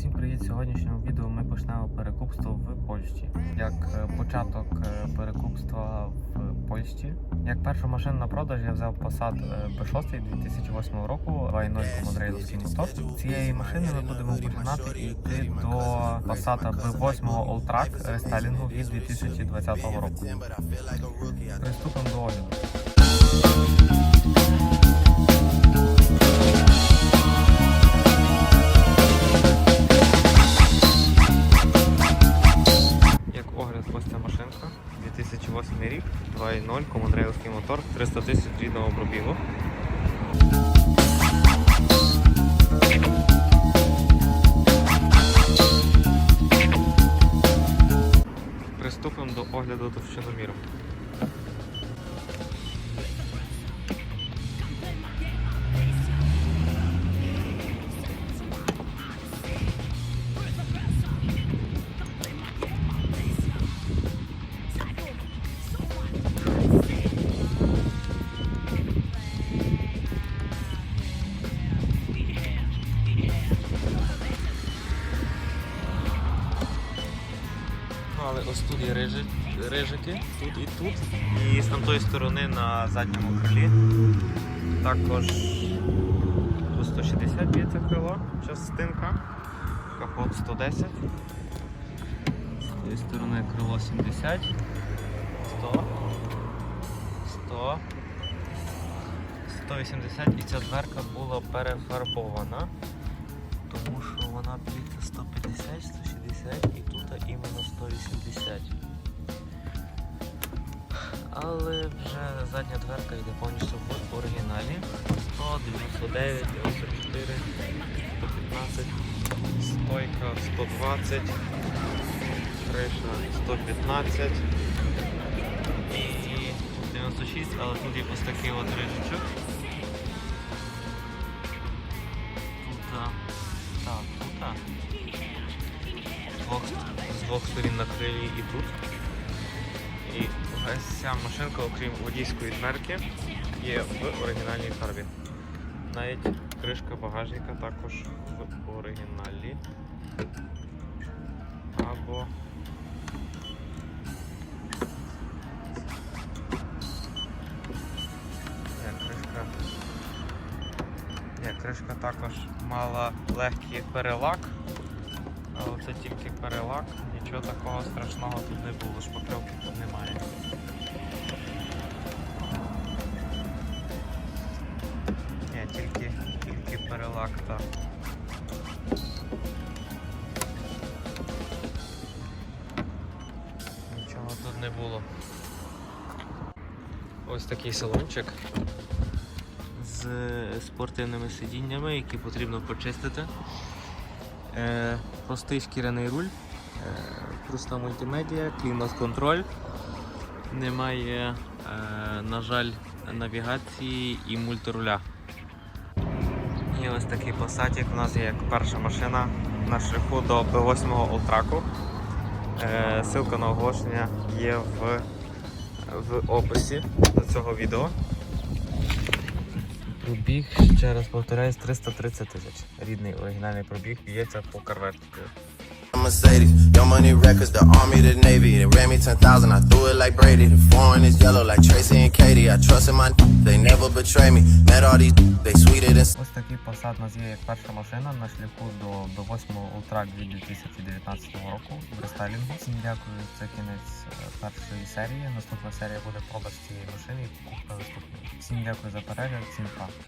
Всім привіт! В сьогоднішньому відео ми почнемо перекупство в Польщі. Як е, початок е, перекупства в Польщі. Як першу машину на продаж я взяв Passat е, B6 2008 року 2.0 комодрейловський мотор. Цієї машини ми будемо починати йти до Passat B8 Alltrack рестайлінгу від 2020 року. Приступимо до огляду. 2.0, командрейлський мотор, 300 тисяч рідного пробігу. Приступимо до огляду товщиноміру. Але ось тут є рижи, рижики, тут і тут. І з тамтої сторони на задньому крилі. Також тут 160 б'ється крило, частинка, капот 110. З тієї сторони крило 70, 100, 100, 180 і ця дверка була перефарбована тому що вона б'ється 150, 160 і тут іменно 180. Але вже задня дверка йде повністю в оригіналі. 100, 99, 94, 115, стойка 120, криша 115 і 96, але тут є ось такий от рижичок. Тут, так, тут. Двох, з двох сторін на крилі і тут. І ось ця машинка, окрім водійської дверки, є в оригінальній фарбі. Навіть кришка багажника також в оригіналі. Або. Кришка також мала легкий перелак, але це тільки перелак, нічого такого страшного тут не було, шпакльовки тут немає. Ні, тільки, тільки перелак так. Нічого тут не було. Ось такий салончик з спортивними сидіннями, які потрібно почистити. Е, простий шкіряний руль, е, проста мультимедіа, клімат-контроль. Немає, е, на жаль, навігації і мультируля. І ось такий посадік у нас є як перша машина на шляху до P8 Alltrack. Е, ссылка на оголошення є в, в описі до цього відео. Пробіг, ще раз повторяюсь, 330 тисяч. Рідний оригінальний пробіг б'ється по карвертику. Mercedes, your money records, the army, the navy. They ran me 10,000, I threw it like Brady. The foreign is yellow like Tracy and Katie. I trusted my they never betray me. Met all these they sweeter than Ось такий Passat у нас є як перша машина на шляху до B8 Ultrac від 2019 року в рестайлінгу. Всім дякую, це кінець е, першої серії. Наступна серія буде продаж цієї машини покупка наступної. Всім дякую за перегляд, всім па.